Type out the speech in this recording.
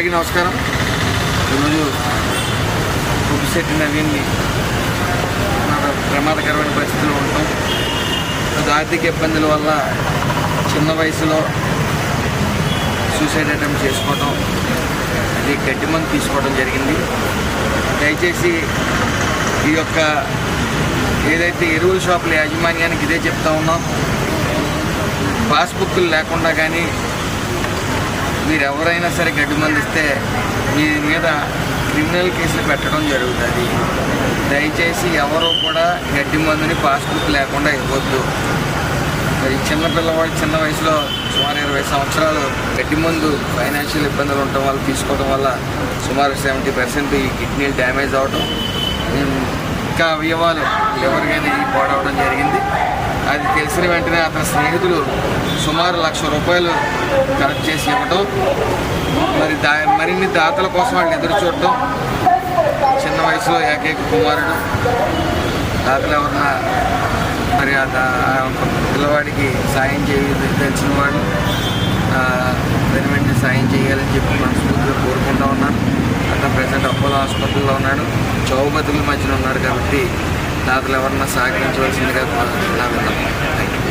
అందరికీ నమస్కారం. ఈరోజు కుబిశెట్టి నవీన్ని మన ప్రమాదకరమైన పరిస్థితులు ఉంటాం. ఆర్థిక ఇబ్బందుల వల్ల చిన్న వయసులో సూసైడ్ అటెంప్ట్ చేసుకోవడం అది గడ్డి మందు తీసుకోవడం జరిగింది. దయచేసి ఈ యొక్క ఏదైతే ఎరువుల షాపుల యాజమాన్యానికి ఇదే చెప్తా ఉన్నాం పాస్బుక్లు లేకుండా కానీ మీరు ఎవరైనా సరే గడ్డి మందిస్తే మీ మీద క్రిమినల్ కేసులు పెట్టడం జరుగుతుంది. దయచేసి ఎవరు కూడా గడ్డి మందుని పాస్బుక్ లేకుండా ఇవ్వద్దు. మరి చిన్న పిల్లవాడు చిన్న వయసులో సుమారు ఇరవై సంవత్సరాలు గడ్డి మందు ఫైనాన్షియల్ ఇబ్బందులు ఉండటం వల్ల తీసుకోవడం వల్ల సుమారు సెవెంటీ పర్సెంట్ ఈ కిడ్నీలు డ్యామేజ్ అవడం ఇంకా అవయవాలు ఎవరికైనా ఈ పాడవడం తెలిసిన వెంటనే అతని స్నేహితులు సుమారు లక్ష రూపాయలు కలెక్ట్ చేసి ఇవ్వటం మరి దా మరిన్ని దాతల కోసం వాళ్ళు ఎదురు చూడటం చిన్న వయసులో ఏకైక కుమారుడు. దాతలు ఎవరన్నా మరి ఆ పిల్లవాడికి సాయం చేయ తెలిసిన వాళ్ళు దాని వెంటనే సాయం చేయాలని చెప్పి మనస్ఫూర్తిగా కోరుకుంటా ఉన్నాను. అతను ప్రజెంట్ అపోలో హాస్పిటల్లో ఉన్నాడు. చౌబతుల మధ్యన ఉన్నాడు కాబట్టి దాతలు ఎవరన్నా సహకరించవలసిందిగా నా విన్నపం